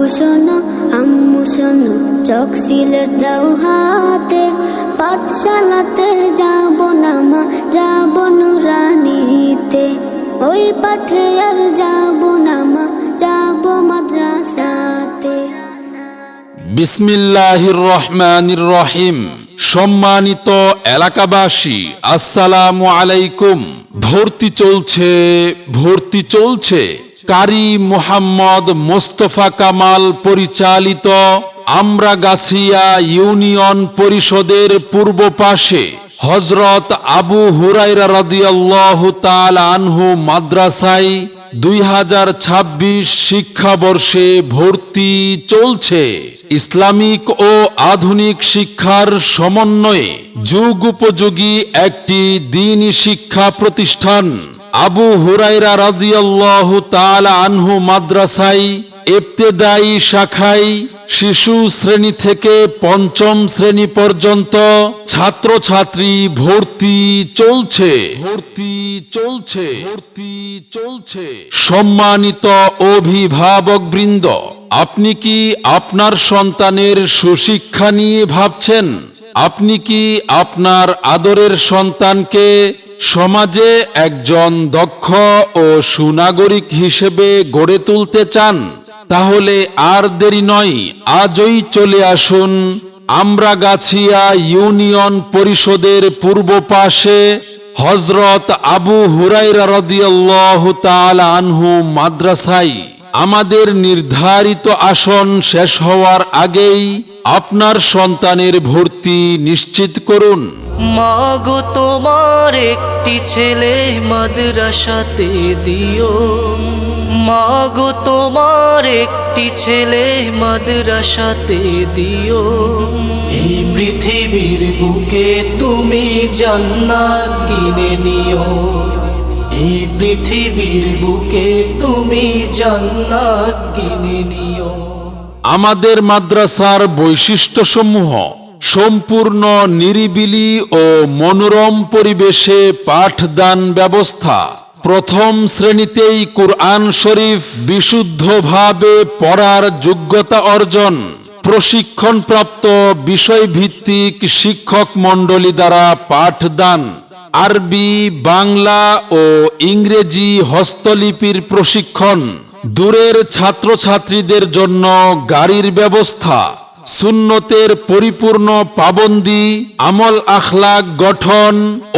আব্বু শোনো আম্মু শোনো চক সিলেট দাও হাতে, পাঠশালাতে যাব না মা, যাব নুরানিতে। ওই পাঠে আর যাব না মা, যাব মাদ্রাসাতে। বিসমিল্লাহির রহমানির রহিম সম্মানিত এলাকাবাসী, আসসালামু আলাইকুম। ভর্তি চলছে ভর্তি চলছে। কারি মোহাম্মদ মোস্তফা কামাল পরিচালিত আমরা গাছিয়া ইউনিয়ন পরিষদের পূর্ব পাশে হজরত আবু হুরাইরা রাজিয়াল্লাহ তাল আনহু মাদ্রাসায় দুই হাজার ছাব্বিশ শিক্ষাবর্ষে ভর্তি চলছে ইসলামিক ও আধুনিক শিক্ষার সমন্বয়ে যুগ উপযোগী একটি দিনী শিক্ষা প্রতিষ্ঠান। আবু হুরাইরা রাদিয়াল্লাহু তাআলা আনহু মাদ্রাসায় ইবতেদায়ী শাখায় শিশু শ্রেণি থেকে পঞ্চম শ্রেণি পর্যন্ত ছাত্রছাত্রী ভর্তি চলছে। ভর্তি চলছে। ভর্তি চলছে। সম্মানিত অভিভাবক বৃন্দ আপনি কি আপনার সন্তানের সুশিক্ষা নিয়ে ভাবছেন? আপনি কি আপনার আদরের সন্তানকে সমাজে একজন দক্ষ ও সুনাগরিক হিসেবে গড়ে তুলতে চান? তাহলে আর দেরি নয় আজই চলে আসুন আমরা গাছিয়া ইউনিয়ন পরিষদের পূর্ব পাশে হজরত আবু হুরাইরা রাদিয়াল্লাহু তাআলা আনহু আমাদের নির্ধারিত আসন শেষ হওয়ার আগেই আপনার সন্তানের ভর্তি নিশ্চিত করুন। মাগো তোমার একটি ছেলে মাদ্রাসাতে দিও। মাগো তোমার একটি ছেলে মাদ্রাসাতে দিও। এই পৃথিবীর বুকে তুমি জান্নাত কিনে নিও। এই পৃথিবীর বুকে তুমি জান্নাত কিনে নিও। আমাদের মাদ্রাসার বৈশিষ্ট্যসমূহ সম্পূর্ণ নিরিবিলি ও মনোরম পরিবেশে পাঠদান ব্যবস্থা। প্রথম শ্রেণীতেই কুরআন শরীফ বিশুদ্ধভাবে পড়ার যোগ্যতা অর্জন প্রশিক্ষণপ্রাপ্ত বিষয়ভিত্তিক শিক্ষক মণ্ডলী দ্বারা পাঠদান। আরবি, বাংলা ও ইংরেজি হস্তলিপির প্রশিক্ষণ। দূরের ছাত্রছাত্রীদের জন্য গাড়ির ব্যবস্থা। সুন্নতের পরিপূর্ণ পাবন্দি আমল আখলাক গঠন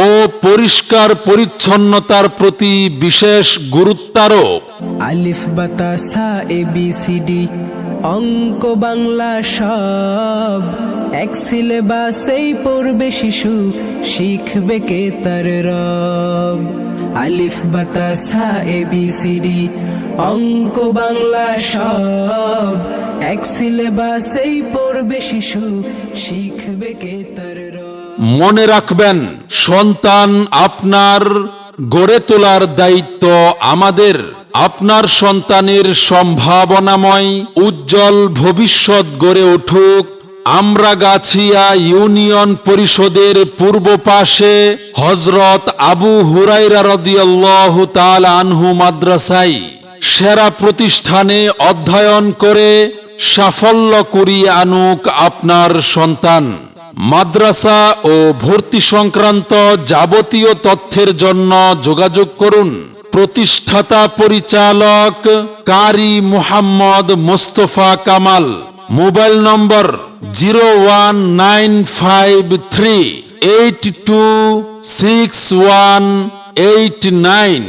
ও পরিষ্কার পরিচ্ছন্নতার প্রতি বিশেষ গুরুত্বারোপ। আলিফ বাতাসা এ বি সি ডি, অঙ্ক, বাংলা সব। এক সিলেবাসেই পড়বে শিশু, শিখবে কে তার রব। আলিফ বাতাসা এ বি সি ডি, অঙ্ক, বাংলা সব। এক সিলেবাসেই পড়বে শিশু, শিখবে কে তার রব। মনে রাখবেন, সন্তান আপনার গড়ে তোলার দায়িত্ব আমাদের। আপনার সন্তানের সম্ভাবনাময়, উজ্জ্বল ভবিষ্যৎ গড়ে উঠুক। আমরা গাছিয়া ইউনিয়ন পরিষদের পূর্ব পাশে হজরত আবু হুরাইরা রদিয়াল্লাহু তাআলা আনহু মাদ্রাসাই সেরা প্রতিষ্ঠানে অধ্যয়ন করে সাফল্য করিয়ে আনুক আপনার সন্তান। মাদ্রাসা ও ভর্তি সংক্রান্ত যাবতীয় তথ্যের জন্য যোগাযোগ করুন। প্রতিষ্ঠাতা পরিচালক Qari Muhammad Mostafa Kamal. Mobile number zero one nine five three eight two six one eight nine.